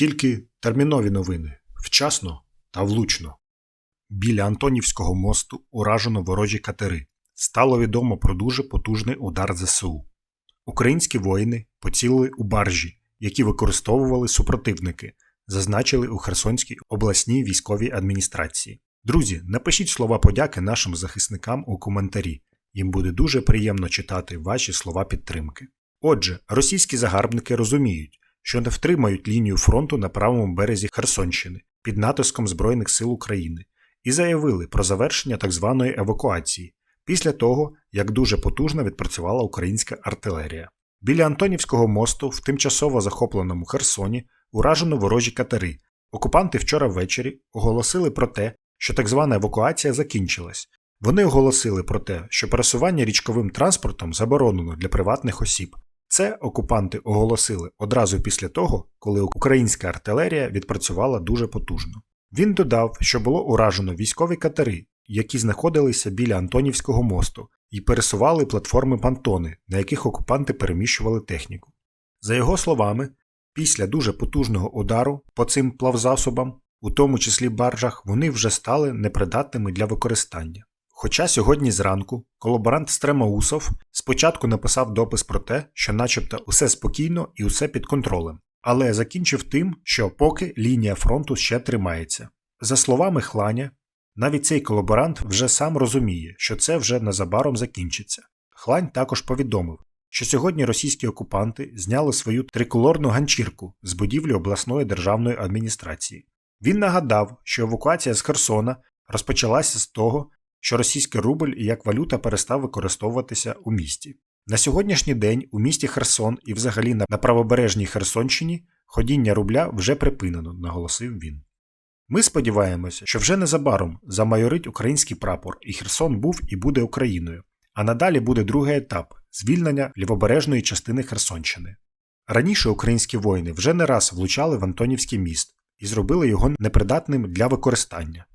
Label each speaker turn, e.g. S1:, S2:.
S1: Тільки термінові новини вчасно та влучно. Біля Антонівського мосту уражено ворожі катери. Стало відомо про дуже потужний удар ЗСУ. Українські воїни поцілили у баржі, які використовували супротивники, зазначили у Херсонській обласній військовій адміністрації. Друзі, напишіть слова подяки нашим захисникам у коментарі. Їм буде дуже приємно читати ваші слова підтримки. Отже, російські загарбники розуміють, що не втримають лінію фронту на правому березі Херсонщини під натиском Збройних сил України і заявили про завершення так званої евакуації після того, як дуже потужно відпрацювала українська артилерія. Біля Антонівського мосту в тимчасово захопленому Херсоні уражено ворожі катери. Окупанти вчора ввечері оголосили про те, що так звана евакуація закінчилась. Вони оголосили про те, що пересування річковим транспортом заборонено для приватних осіб. Це окупанти оголосили одразу після того, коли українська артилерія відпрацювала дуже потужно. Він додав, що було уражено військові катери, які знаходилися біля Антонівського мосту, і пересували платформи пантони, на яких окупанти переміщували техніку. За його словами, після дуже потужного удару по цим плавзасобам, у тому числі баржах, вони вже стали непридатними для використання. Хоча сьогодні зранку колаборант Стремаусов спочатку написав допис про те, що начебто усе спокійно і усе під контролем, але закінчив тим, що поки лінія фронту ще тримається. За словами Хланя, навіть цей колаборант вже сам розуміє, що це вже незабаром закінчиться. Хлань також повідомив, що сьогодні російські окупанти зняли свою триколорну ганчірку з будівлі обласної державної адміністрації. Він нагадав, що евакуація з Херсона розпочалася з того, що російський рубль як валюта перестав використовуватися у місті. На сьогоднішній день у місті Херсон і взагалі на правобережній Херсонщині ходіння рубля вже припинено, наголосив він. Ми сподіваємося, що вже незабаром замайорить український прапор, і Херсон був і буде Україною. А надалі буде другий етап звільнення лівобережної частини Херсонщини. Раніше українські воїни вже не раз влучали в Антонівський міст і зробили його непридатним для використання.